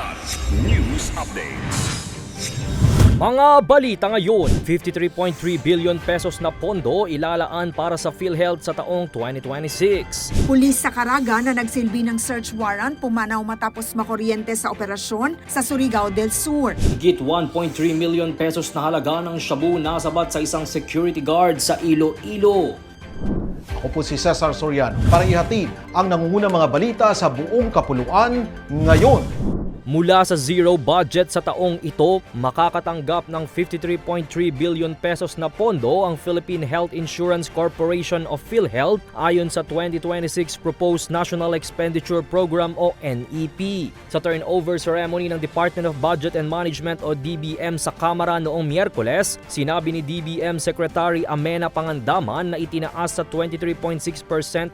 Kilat News Updates. Mga balita ngayon, 53.3 billion pesos na pondo ilalaan para sa PhilHealth sa taong 2026. Pulis sa Caraga na nagsilbi ng search warrant pumanaw matapos makuryente sa operasyon sa Surigao del Sur. Higit 1.3 million pesos na halaga ng shabu nasabat sa isang security guard sa Iloilo. Ako po si Cesar Soriano para ihatid ang nangungunang mga balita sa buong kapuluan ngayon. Mula sa zero budget sa taong ito, makakatanggap ng 53.3 billion pesos na pondo ang Philippine Health Insurance Corporation of PhilHealth ayon sa 2026 Proposed National Expenditure Program o NEP. Sa turnover ceremony ng Department of Budget and Management o DBM sa Kamara noong Miyerkules, sinabi ni DBM Secretary Amena Pangandaman na itinaas sa 23.6%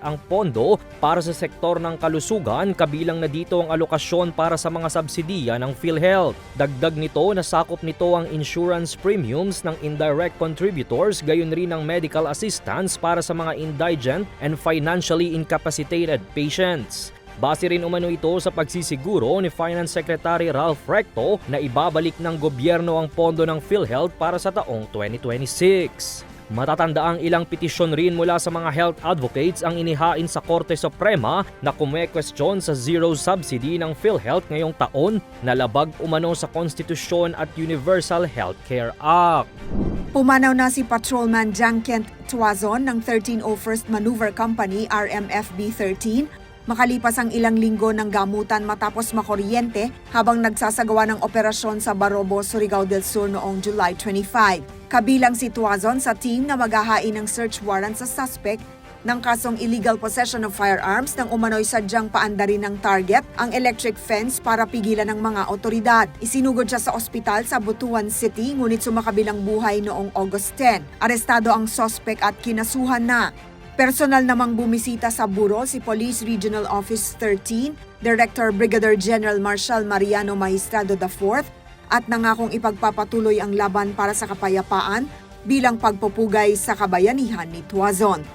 ang pondo para sa sektor ng kalusugan kabilang na dito ang alokasyon para sa mga subsidiya ng PhilHealth. Dagdag nito, nasakop nito ang insurance premiums ng indirect contributors gayon rin ang medical assistance para sa mga indigent and financially incapacitated patients. Base rin umano ito sa pagsisiguro ni Finance Secretary Ralph Recto na ibabalik ng gobyerno ang pondo ng PhilHealth para sa taong 2026. Matatandaang ilang petisyon rin mula sa mga health advocates ang inihain sa Korte Suprema na kumekwestiyon sa zero subsidy ng PhilHealth ngayong taon na labag umano sa Konstitusyon at Universal Healthcare Act. Pumanaw na si Patrolman Jang Kent Tuazon ng 1301st Maneuver Company RMFB 13 Makalipas ang ilang linggo ng gamutan matapos makuryente habang nagsasagawa ng operasyon sa Barobo, Surigao del Sur noong July 25. Kabilang si Tuazon sa team na maghahain ng search warrant sa suspect ng kasong illegal possession of firearms nang umano'y sadyang paandarin ng target ang electric fence para pigilan ng mga otoridad. Isinugod siya sa ospital sa Butuan City ngunit sumakabilang buhay noong August 10. Arestado ang suspect at kinasuhan na. Personal namang bumisita sa buro si Police Regional Office 13, Director Brigadier General Marshal Mariano Magistrado IV at nangakong ipagpapatuloy ang laban para sa kapayapaan bilang pagpupugay sa kabayanihan ni Tuazon.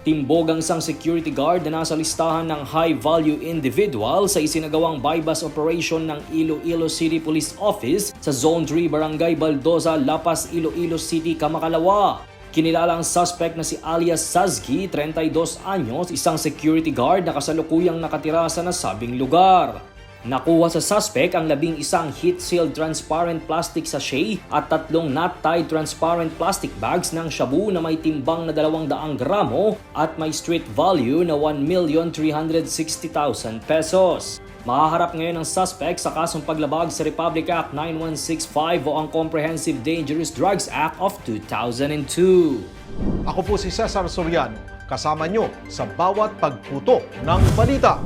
Timbog ang isang security guard na nasa listahan ng high-value individual sa isinagawang bypass operation ng Iloilo City Police Office sa Zone 3 Barangay Baldoza, Lapas, Iloilo City, Kamakalawa. Kinilala ang suspect na si alias Sazgi, 32 anyos, isang security guard na kasalukuyang nakatira sa nasabing lugar. Nakuha sa suspect ang labing isang heat-sealed transparent plastic sachet at tatlong not-tied transparent plastic bags ng shabu na may timbang na 200 gramo at may street value na 1,360,000 pesos. Mahaharap ngayon ang suspect sa kasong paglabag sa Republic Act 9165 o ang Comprehensive Dangerous Drugs Act of 2002. Ako po si Cesar Soriano, kasama nyo sa bawat pagputo ng balita.